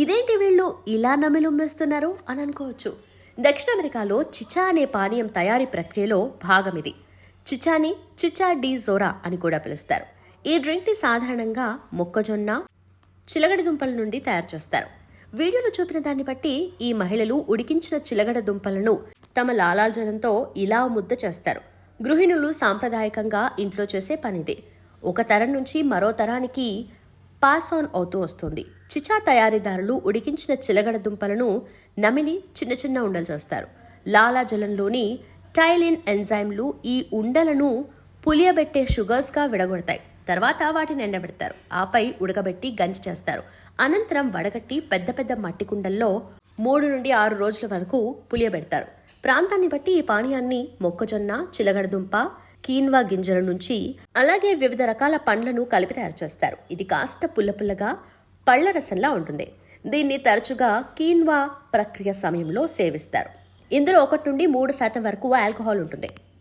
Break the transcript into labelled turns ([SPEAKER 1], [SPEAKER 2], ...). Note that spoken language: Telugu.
[SPEAKER 1] ఇదేంటి వీళ్ళు ఇలా నమిలుమ్మేస్తున్నారు అని అనుకోవచ్చు. దక్షిణ అమెరికాలో చిచా అనే పానీయం తయారీ ప్రక్రియలో భాగం ఇది చిచాని చిచా డి జోరా అని కూడా పిలుస్తారు. ఈ డ్రింక్ని సాధారణంగా మొక్కజొన్న చిలగడ దుంపల నుండి తయారు చేస్తారు. వీడియోలో చూపిన దాన్ని బట్టి ఈ మహిళలు ఉడికించిన చిలగడ దుంపలను తమ లాలాజలంతో ఇలా ముద్ద చేస్తారు. గృహిణులు సాంప్రదాయకంగా ఇంట్లో చేసే పనిది. ఒక తరం నుంచి మరో తరానికి పాస్ ఆన్ అవుతూ వస్తుంది. చిచా తయారీదారులు ఉడికించిన చిలగడ దుంపలను నమిలి చిన్న చిన్న ఉండలు చేస్తారు. లాలాజలంలోని టైలిన్ ఎంజైమ్లు ఈ ఉండలను పులియబెట్టే షుగర్స్గా విడగొడతాయి. తర్వాత వాటిని ఎండబెడతారు. ఆపై ఉడకబెట్టి గంజి చేస్తారు. అనంతరం వడగట్టి పెద్ద పెద్ద మట్టి కుండల్లో మూడు నుండి ఆరు రోజుల వరకు పులియబెడతారు. ప్రాంతాన్ని బట్టి ఈ పానీయాన్ని మొక్కజొన్న చిలగడదుంప కీన్వా గింజల నుంచి అలాగే వివిధ రకాల పండ్లను కలిపి తయారు చేస్తారు. ఇది కాస్త పుల్ల పుల్లగా పళ్ళ రసంలా ఉంటుంది. దీన్ని తరచుగా కీన్వా ప్రక్రియ సమయంలో సేవిస్తారు. ఇందులో ఒకటి నుండి మూడు శాతం వరకు ఆల్కహాల్ ఉంటుంది.